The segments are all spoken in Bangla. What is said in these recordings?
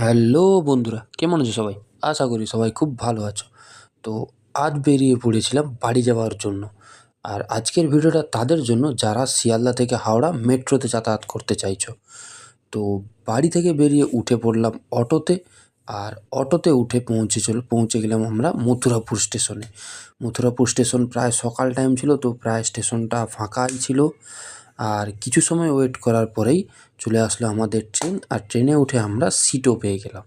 হ্যালো বন্ধুরা, কেমন আছো সবাই? আশা করি সবাই খুব ভালো আছো। তো আজ বেরিয়ে পড়েছিলাম বাড়ি যাওয়ার জন্য। আর আজকের ভিডিওটা তাদের জন্য যারা শিয়ালদা থেকে হাওড়া মেট্রোতে যাতায়াত করতে চাইছো। তো বাড়ি থেকে বেরিয়ে উঠে পড়লাম অটোতে আর অটোতে উঠে পৌঁছে চল পৌঁছে গেলাম আমরা মথুরাপুর স্টেশনে। মথুরাপুর স্টেশন প্রায় সকাল টাইম ছিল, তো প্রায় স্টেশনটা ফাঁকাই ছিল। আর কিছু সময় ওয়েট করার পরেই চলে আসলো আমাদের ট্রেন আর ট্রেনে উঠে আমরা সিটও পেয়ে গেলাম।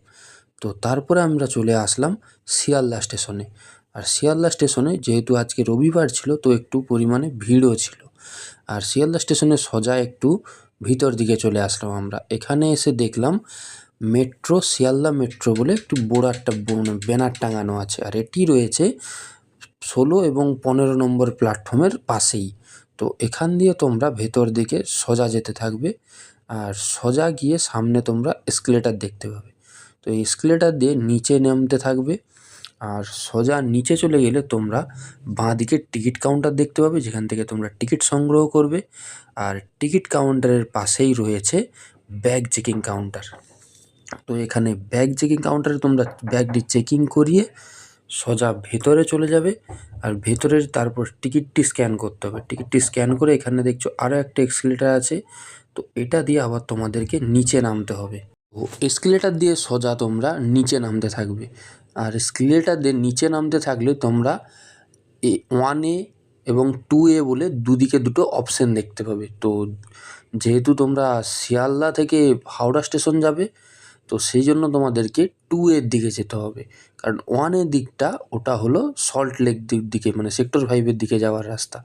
তো তারপরে আমরা চলে আসলাম শিয়ালদা স্টেশনে আর শিয়ালদা স্টেশনে যেহেতু আজকে রবিবার ছিল, তো একটু পরিমাণে ভিড়ও ছিল। আর শিয়ালদা স্টেশনে সোজা একটু ভিতর দিকে চলে আসলাম আমরা। এখানে এসে দেখলাম মেট্রো শিয়ালদা মেট্রো বলে একটু বড় ব্যানার টাঙানো আছে। আর এটি রয়েছে ষোলো এবং পনেরো নম্বর প্ল্যাটফর্মের পাশেই। তো এখান দিয়ে তোমরা ভেতর দিকে সোজা যেতে থাকবে আর সোজা গিয়ে সামনে তোমরা এসকেলেটার দেখতে পাবে। তো এই এসকেলেটার দিয়ে নিচে নামতে থাকবে আর সোজা নিচে চলে গেলে তোমরা বাঁ দিকে টিকিট কাউন্টার দেখতে পাবে, যেখান থেকে তোমরা টিকিট সংগ্রহ করবে আর টিকিট কাউন্টারের পাশেই রয়েছে ব্যাগ চেকিং কাউন্টার তো এখানে ব্যাগ চেকিং কাউন্টারে তোমরা ব্যাগটি চেকিং করিয়ে সোজা ভেতরে চলে যাবে আর ভেতরের তারপর টিকিটটি স্ক্যান করতে হবে। টিকিটটি স্ক্যান করে এখানে দেখছ আরও একটা এক্সকেলেটার আছে। তো এটা দিয়ে আবার তোমাদেরকে নিচে নামতে হবে। ও এসকেলেটার দিয়ে সোজা তোমরা নিচে নামতে থাকবে। আর এসকেলেটার দিয়ে নিচে নামতে থাকলে তোমরা এ ওয়ান এ এবং টু এ বলে দুদিকে দুটো অপশান দেখতে পাবে। তো যেহেতু তোমরা শিয়ালদা থেকে হাওড়া স্টেশন যাবে তো সেই জন্য তোমাদেরকে টু এর দিকে যেতে হবে। কারণ ওয়ানের দিকটা, ওটা হলো সল্ট লেক দিক মানে সেক্টর ফাইভের দিকে যাওয়ার রাস্তা।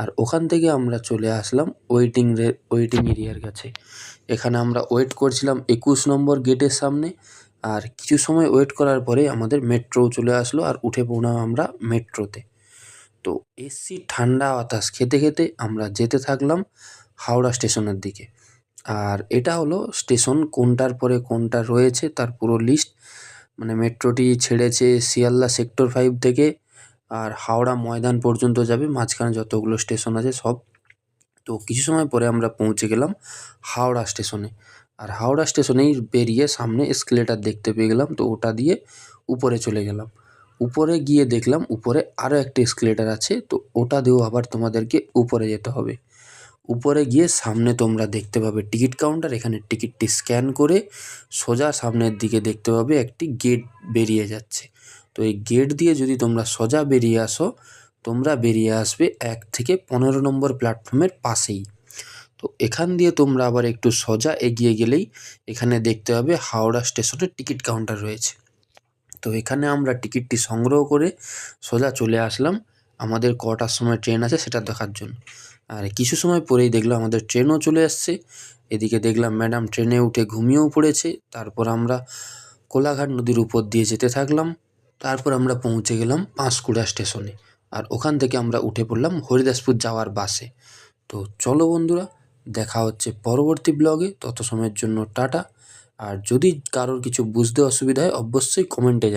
আর ওখান থেকে আমরা চলে আসলাম ওয়েটিং ওয়েটিং এরিয়ার কাছে। এখানে আমরা ওয়েট করছিলাম একুশ নম্বর গেটের সামনে। আর কিছু সময় ওয়েট করার পরে আমাদের মেট্রো চলে আসলো আর উঠে পড়লাম আমরা মেট্রোতে তো এসি ঠান্ডা বাতাস, খেতে খেতে আমরা যেতে থাকলাম হাওড়া স্টেশনের দিকে। আর এটা হলো স্টেশন, কোনটার পরে কোনটা রয়েছে তার পুরো লিস্ট মানে মেট্রোটি ছেড়েছে শিয়ালদা সেক্টর ফাইভ থেকে আর হাওড়া ময়দান পর্যন্ত যাবে, মাঝখানে যতগুলো স্টেশন আছে সব। তো কিছু সময় পরে আমরা পৌঁছে গেলাম হাওড়া স্টেশনে আর হাওড়া স্টেশনেই বেরিয়ে সামনে এসকেলেটার দেখতে পেয়ে গেলাম, তো ওটা দিয়ে উপরে চলে গেলাম। উপরে গিয়ে দেখলাম উপরে আরও একটা এসকেলেটার আছে, তো ওটা দিয়েও আবার তোমাদেরকে উপরে যেতে হবে। উপরে গিয়ে সামনে তোমরা দেখতে পাবে টিকিট কাউন্টার। এখানে টিকিটটি স্ক্যান করে সোজা সামনের দিকে দেখতে পাবে একটি গেট বেরিয়ে যাচ্ছে। তো এই গেট দিয়ে যদি তোমরা সোজা বেরিয়ে আসো, তোমরা বেরিয়ে আসবে এক থেকে পনেরো নম্বর প্ল্যাটফর্মের পাশেই। তো এখান দিয়ে তোমরা আবার একটু সোজা এগিয়ে গেলেই এখানে দেখতে পাবে হাওড়া স্টেশনের টিকিট কাউন্টার রয়েছে। তো এখানে আমরা টিকিটটি সংগ্রহ করে সোজা চলে আসলাম। আমাদের কটার সময় ট্রেন আছে সেটা দেখার জন্য। আর কিছু সময় পরেই দেখলাম আমাদের ট্রেনও চলে আসছে। এদিকে দেখলাম ম্যাডাম ট্রেনে উঠে ঘুমিয়েও পড়েছে। তারপর আমরা কোলাঘাট নদীর উপর দিয়ে যেতে থাকলাম। তারপর আমরা পৌঁছে গেলাম পাঁশকুড়া স্টেশনে। আর ওখান থেকে আমরা উঠে পড়লাম হরিদাসপুর যাওয়ার বাসে। তো চলো বন্ধুরা, দেখা হচ্ছে পরবর্তী ব্লগে। তত সময়ের জন্য টাটা। আর যদি কারোর কিছু বুঝতে অসুবিধা হয়, অবশ্যই কমেন্টে